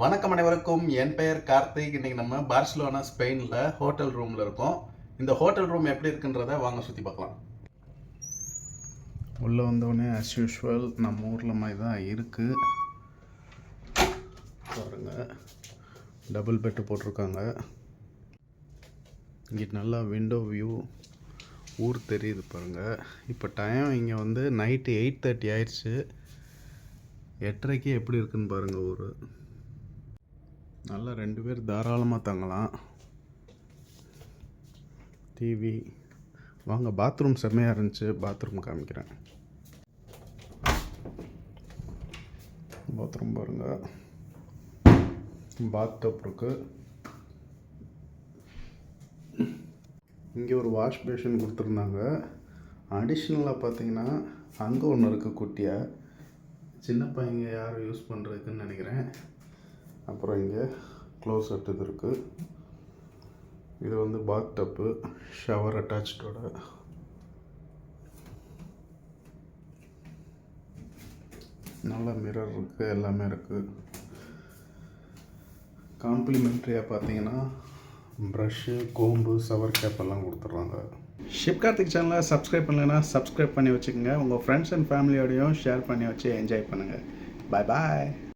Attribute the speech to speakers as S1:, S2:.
S1: வணக்கம் அனைவருக்கும். என் பெயர் கார்த்திக். இன்னைக்கு நம்ம பார்சிலோனா ஸ்பெயினில் ஹோட்டல் ரூமில் இருக்கோம். இந்த ஹோட்டல் ரூம் எப்படி இருக்குன்றத வாங்க சுற்றி பார்க்கலாம். உள்ளே வந்தோடனே அஸ் யூஷுவல் நம்ம ஊரில் மாதிரி தான் இருக்குது பாருங்க. டபுள் பெட்டு போட்டிருக்காங்க. இங்கே நல்லா விண்டோ வியூ ஊர் தெரியுது பாருங்கள் இப்போ டைம் இங்கே வந்து நைட்டு எயிட் தேர்ட்டி ஆயிடுச்சு. எட்டரைக்கு எப்படி இருக்குன்னு பாருங்கள் ஊர். நல்லா ரெண்டு பேர் தாராளமாக தங்கலாம். டிவி வாங்க பாத்ரூம் செம்மையாக இருந்துச்சு. பாத்ரூம் காமிக்கிறேன். பாத்ரூம் பாருங்க. பாத் டப் இருக்கு. இங்கே ஒரு வாஷ் பேஷன் கொடுத்துருந்தாங்க. அடிஷ்னலாக பார்த்தீங்கன்னா அங்கே ஒன்று இருக்குது குட்டியாக சின்ன பையங்க யாரும் யூஸ் பண்ணுறதுக்குன்னு நினைக்கிறேன். அப்புறம் இங்கே க்ளோசட் இது இருக்குது இது வந்து பாத் டப்பு ஷவர் அட்டாச்சோட நல்ல மிரர் இருக்குது எல்லாமே இருக்குது காம்ப்ளிமெண்ட்ரியாக பார்த்தீங்கன்னா ப்ரஷ்ஷு கோம்பு சவர் கேப் எல்லாம் கொடுத்துட்றாங்க. ஷிப்கார்த்திக் சேனலை சப்ஸ்கிரைப் பண்ணலைன்னா சப்ஸ்கிரைப் பண்ணி வச்சுக்கோங்க. உங்கள் ஃப்ரெண்ட்ஸ் அண்ட் ஃபேமிலியோடையும் ஷேர் பண்ணி வச்சு என்ஜாய் பண்ணுங்கள் பாய் பாய்